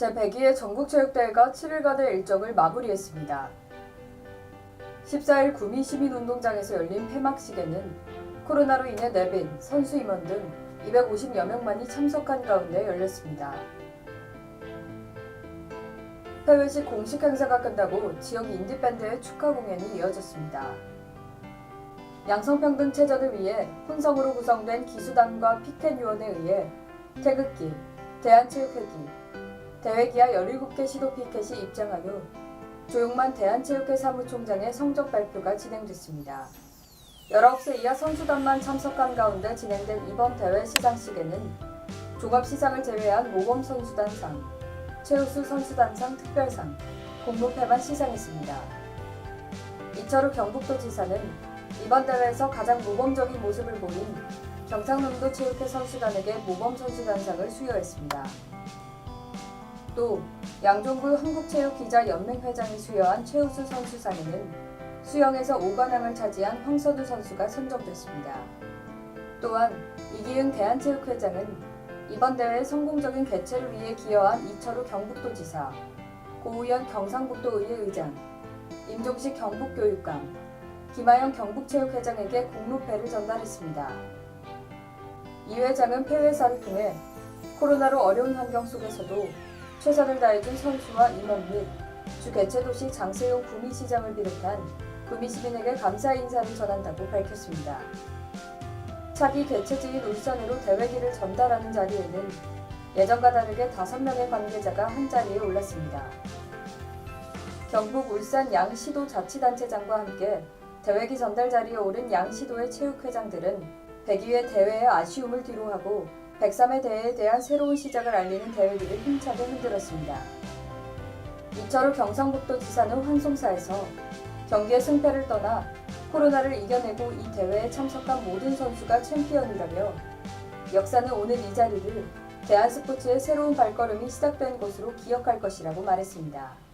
제102회 전국체육대회가 7일간의 일정을 마무리했습니다. 14일 구미 시민운동장에서 열린 폐막식에는 코로나로 인해 내빈, 선수 임원 등 250여 명만이 참석한 가운데 열렸습니다. 해외식 공식 행사가 끝나고 지역 인디밴드의 축하 공연이 이어졌습니다. 양성평등체전을 위해 혼성으로 구성된 기수단과 피켓위원에 의해 태극기, 대한체육회기, 대회기아 17개 시도 피켓이 입장하여 조용만 대한체육회 사무총장의 성적 발표가 진행됐습니다. 19세 이하 선수단만 참석한 가운데 진행된 이번 대회 시상식에는 종합시상을 제외한 모범 선수단상, 최우수 선수단상 특별상, 공로패만 시상했습니다. 이철우 경북도지사는 이번 대회에서 가장 모범적인 모습을 보인 경상남도 체육회 선수단에게 모범 선수단상을 수여했습니다. 또 양종구 한국체육기자연맹 회장이 수여한 최우수 선수상에는 수영에서 5관왕을 차지한 황선우 선수가 선정됐습니다. 또한 이기흥 대한체육회장은 이번 대회 성공적인 개최를 위해 기여한 이철우 경북도지사, 고우현 경상북도의회 의장, 임종식 경북교육감, 김하영 경북체육회장에게 공로패를 전달했습니다. 이 회장은 폐회사를 통해 코로나로 어려운 환경 속에서도 최선을 다해준 선수와 임원 및 주 개최 도시 장세용 구미시장을 비롯한 구미 시민에게 감사 인사를 전한다고 밝혔습니다. 차기 개최지인 울산으로 대회기를 전달하는 자리에는 예전과 다르게 5명의 관계자가 한 자리에 올랐습니다. 경북 울산 양시도 자치단체장과 함께 대회기 전달 자리에 오른 양시도의 체육회장들은 102회 대회의 아쉬움을 뒤로하고 103회 대회에 대한 새로운 시작을 알리는 대회기를 힘차게 흔들었습니다. 이철우 경상북도 지사는 환송사에서 경기의 승패를 떠나 코로나를 이겨내고 이 대회에 참석한 모든 선수가 챔피언이라며 역사는 오늘 이 자리를 대한스포츠의 새로운 발걸음이 시작된 것으로 기억할 것이라고 말했습니다.